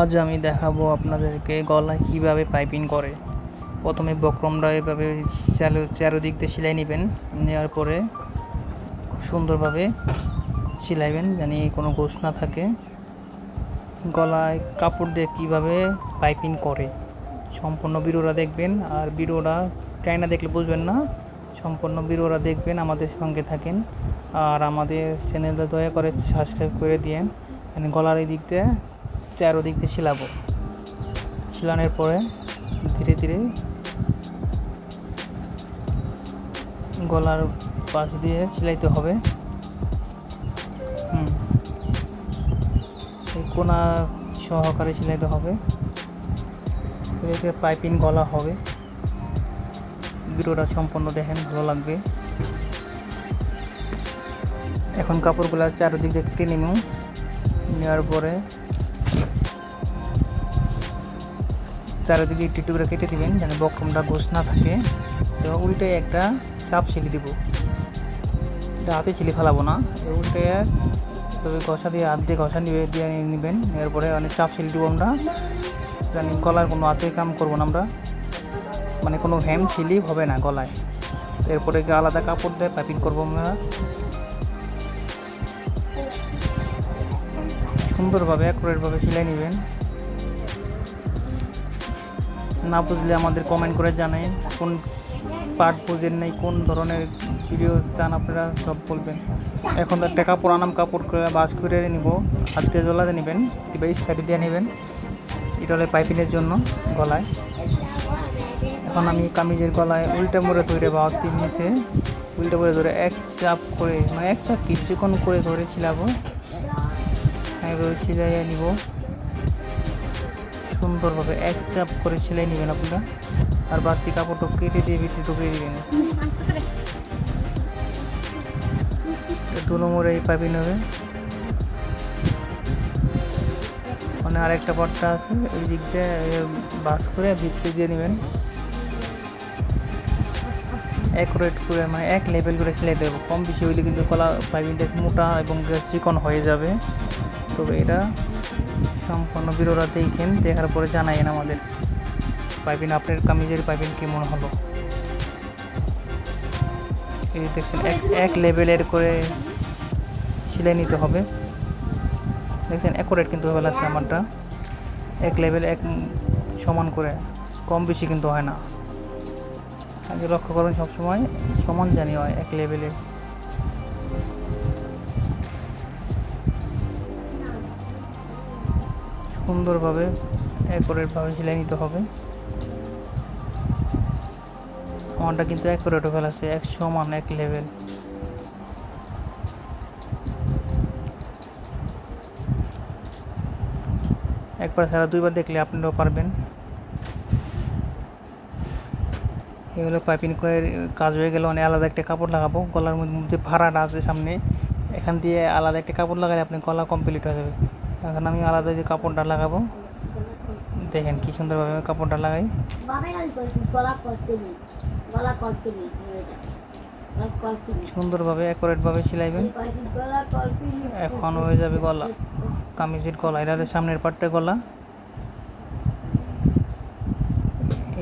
আজ আমি দেখাবো আপনাদেরকে গলায় কীভাবে পাইপিং করে। প্রথমে বক্রমটা এভাবে চারো, চারোদিক দিয়ে সেলাই নেবেন। নেওয়ার পরে খুব সুন্দরভাবে সেলাইবেন জানি কোনো গোছ না থাকে। গলায় কাপড় দিয়ে কীভাবে পাইপিং করে। সম্পূর্ণ ভিডিওটা দেখবেন আর ভিডিওটা টাইনা দেখলে বুঝবেন না। সম্পূর্ণ ভিডিওটা দেখবেন, আমাদের সঙ্গে থাকেন। আর আমাদের চ্যানেলটা দয়া করে সাবস্ক্রাইব করে দিয়েন। মানে গলার এই দিক দিয়ে চারো দিক দিয়ে শিলাবো। শিলানোর পরে ধীরে ধীরে গলার পাশ দিয়ে সেলাইতে হবে। কোনা সহকারে সেলাইতে হবে। এদিকে পাইপিং গলা হবে। ভিডিওটা সম্পূর্ণ দেখেন, ভালো লাগবে। এখন কাপড়গুলো চারদিক দিয়ে কেটে নেব। নেওয়ার পরে চারিদিকে একটু একটু করে কেটে দিবেন, যেন বক্রমটা গোছ না থাকে, তো উল্টে একটা চাপ ছেলে দিব। এটা হাতে ছেলে ফেলাবো না উল্টে তবে ঘষা দিয়ে হাত দিয়ে ঘষা নিবে, দিয়ে নেবেন। এরপরে অনেক চাপ ছেলে দিব আমরা। জানি গলার কোনো হাতে কাম করব না আমরা। মানে কোনো হ্যাম ছিলি হবে না গলায়। এরপরে আলাদা কাপড় দিয়ে পাইপিং করব আমরা। সুন্দরভাবে, অ্যাকুরেটভাবে সেলাই নেবেন। না বুঝলে আমাদের কমেন্ট করে জানাই কোন পার্ট বুঝেন নাই, কোন ধরনের ভিডিও চান আপনারা সব বলবেন। এখন একটা কাপড়, আনাম কাপড় করে বাস করে নিব, হাত দিয়ে জ্বলাতে নেবেন, কিংবা স্টাডি দিয়ে নেবেন। এটা হলে পাইপিনের জন্য গলায়। এখন আমি কামিজের গলায় উল্টে মোড়ে ধরে বা তিন নিচে, উল্টে মোড়ে ধরে এক চাপ করে মানে এক চাপ কিছুক্ষণ করে ধরে ছিলাবো এভাবে সিলাইয়ে নিব। সুন্দরভাবে এক চাপ করে সেলাই নেবেন আপনারা। আর বাড়তি কাপড়টা কেটে দিয়ে ভিতরে ঢুকিয়ে দিবেন। দুলো মোড়ে এই পাইপিং হবে মানে আরেকটা পাটটা আছে, ওই দিক দিয়ে বাস করে ভিতরে দিয়ে নেবেন। অ্যাকুরেট করে মানে এক লেভেল করে সেলাই দেবো। কম বেশি হইলে কিন্তু কলা পাইপিংটা মোটা এবং চিকন হয়ে যাবে। তবে এটা সম্পূর্ণ বিরোধা দেখেন দেখার পরে জানাইন আমাদের। পাইপিং আপনার কামিজের পাইপিং কেমন হলো? এই দেখছেন, এক এক লেভেলের করে সেলাই নিতে হবে। দেখছেন অ্যাকুরেট কিন্তু হয়ে আছে আমারটা। এক লেভেল এক সমান করে, কম বেশি কিন্তু হয় না। আগে লক্ষ্য করুন সবসময়, সমান জানি হয় এক লেভেলের সুন্দরভাবে অ্যাকোরেটভাবে সেলাই নিতে হবে। আমারটা কিন্তু অ্যাকোরেট হয়ে আছে, এক সমান এক লেভেল একবার ছাড়া দুইবার দেখলে আপনারাও পারবেন। এগুলো পাইপিং করে কাজ হয়ে গেলে অনেক আলাদা একটা কাপড় লাগাবো। গলার মধ্যে ভাড়াটা আছে সামনে, এখান দিয়ে আলাদা একটা কাপড় লাগালে আপনি গলা কমপ্লিট হয়ে যাবে। এখন আমি আলাদা যে কাপড়টা লাগাবো, দেখেন কি সুন্দরভাবে আমি কাপড়টা লাগাই। সুন্দরভাবে অ্যাকোরেটভাবে সেলাইবেন। এখন হয়ে যাবে গলা, কামিজের গলা, এটা সামনের পাটটা গলা।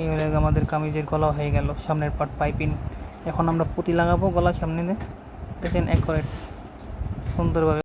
এই হলে আমাদের কামিজের গলা হয়ে গেল, সামনের পাট পাইপিং। এখন আমরা পুঁতি লাগাবো গলা সামনে দেখেন অ্যাকোরেট সুন্দরভাবে।